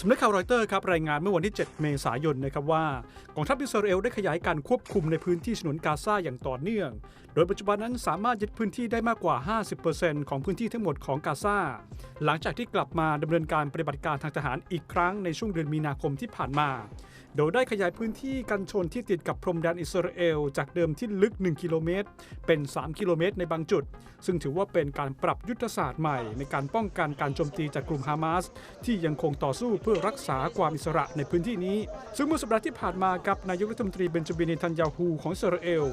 สำนักข่าวรอยเตอร์ครับรายงานเมื่อวันที่ 7 เมษายนนะครับว่ากองทัพอิสราเอลได้ขยายการควบคุมในพื้นที่ฉนวนกาซาอย่างต่อเนื่อง โดยปัจจุบันนั้นสามารถยึดพื้นที่ได้มากกว่า 50%ของพื้นที่ทั้งหมดของกาซาหลังจากที่กลับมาดำเนินการปฏิบัติการทางทหารอีกครั้งในช่วงเดือนมีนาคมที่ผ่านมา โดยได้ขยายพื้นที่กันชนที่ติดกับพรมแดนอิสราเอล จากเดิมที่ลึก 1 กิโลเมตร เป็น 3 กิโลเมตรในบางจุด ซึ่งถือว่าเป็นการปรับยุทธศาสตร์ใหม่ ในการป้องกันการโจมตีจากกลุ่มฮามาสที่ยังคงต่อสู้พื่อรักษาความอิสระในพื้นที่นี้ ซึ่งเมื่อสัปดาห์ที่ผ่านมากับนายกรัฐมนตรีเบนจามินเนทันยาฮูของอิสราเอล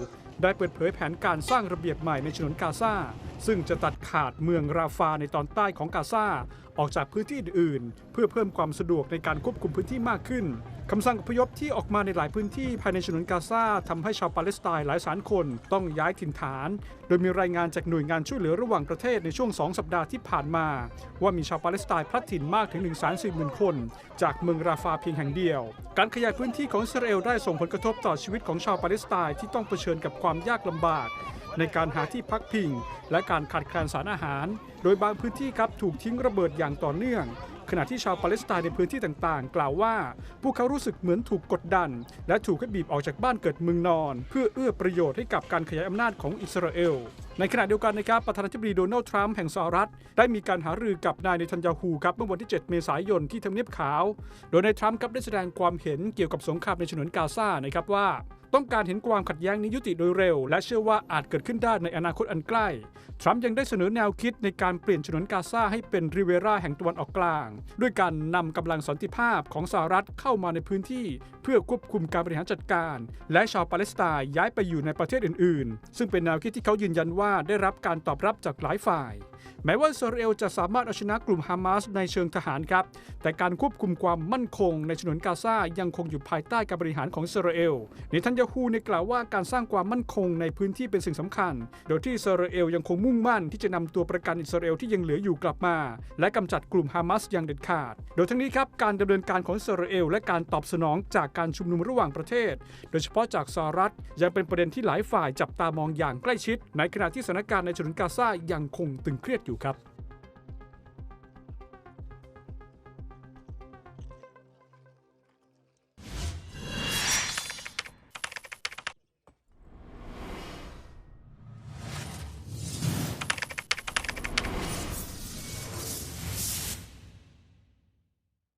ได้เปิดเผยแผนการสร้างระเบียบใหม่ในฉนวนกาซาซึ่งจะตัดขาดเมืองราฟาในตอนใต้ของกาซาออกจากพื้นที่อื่น เพื่อเพิ่มความสะดวกในการควบคุมพื้นที่มากขึ้น คำสั่งอพยพที่ออกมาในหลายพื้นที่ภายในฉนวนกาซาทำให้ชาวปาเลสไตน์หลายแสนคนต้องย้ายถิ่นฐาน โดยมีรายงานจากหน่วยงานช่วยเหลือระหว่างประเทศในช่วง 2 สัปดาห์ที่ผ่านมา ว่ามีชาวปาเลสไตน์พลัดถิ่นมากถึง 1 4 0 0 0 0 คน จากเมืองราฟาเพียงแห่งเดียว การขยายพื้นที่ของอิสราเอลได้ส่งผลกระทบต่อชีวิตของชาวปาเลสไตน์ที่ต้องเผชิญกับความยากลำบาก ในการหาที่พักพิง และการขาดแคลนสารอาหาร โดยบางพื้นที่ครับถูกทิ้งระเบิดอย่างต่อเนื่อง ขณะที่ชาวปาเลสไตน์ในพื้นที่ต่างๆ กล่าวว่า พวกเขารู้สึกเหมือนถูกกดดัน และถูกให้บีบออกจากบ้านเกิดเมืองนอน เพื่อเอื้อประโยชน์ให้กับการขยายอำนาจของอิสราเอลในขณะเดียวกันนะครับประธานาธิบดีโดนัลด์ทรัมป์แห่งสหรัฐ ได้มีการหารือกับนายเนทันยาฮูครับเมื่อวันที่ 7 เมษายนที่ทำเนียบขาว โดยนายทรัมป์ครับได้แสดงความเห็นเกี่ยวกับสงครามในฉนวนกาซานะครับว่า ต้องการเห็นความขัดแย้งนี้ยุติโดยเร็ว และเชื่อว่าอาจเกิดขึ้นได้ในอนาคตอันใกล้ ทรัมป์ยังได้เสนอแนวคิดในการเปลี่ยนฉนวนกาซาให้เป็นริเวราแห่งตะวันออกกลาง ด้วยการนำกำลังสันติภาพของสหรัฐเข้ามาในพื้นที่ เพื่อควบคุมการบริหารจัดการ และชาวปาเลสไตน์ย้ายไปอยู่ในประเทศอื่น ๆ ซึ่งเป็นแนวคิดที่เขายืนยันว่าได้รับการตอบรับจากหลายฝ่าย แม้ว่าอิสราเอลจะสามารถเอาชนะกลุ่มฮามาสในเชิงทหารครับ แต่การควบคุมความมั่นคงในฉนวนกาซายังคงอยู่ภายใต้การบริหารของอิสราเอลเนทันยาฮูในกล่าวว่าการสร้างความมั่นคงในพื้นที่เป็นสิ่งสำคัญ โดยที่อิสราเอลยังคงมุ่งมั่นที่จะนำตัวประกันอิสราเอลที่ยังเหลืออยู่กลับมา และกำจัดกลุ่มฮามาสอย่างเด็ดขาด โดยทั้งนี้ครับการดำเนินการของอิสราเอลและการตอบสนองจากการชุมนุมระหว่างประเทศ โดยเฉพาะจากสหรัฐยังเป็นประเด็นที่หลายฝ่ายจับตามองอย่างใกล้ชิด ในขณะที่สถานการณ์ในฉนวนกาซายังคงตึงเครียดอยู่ครับ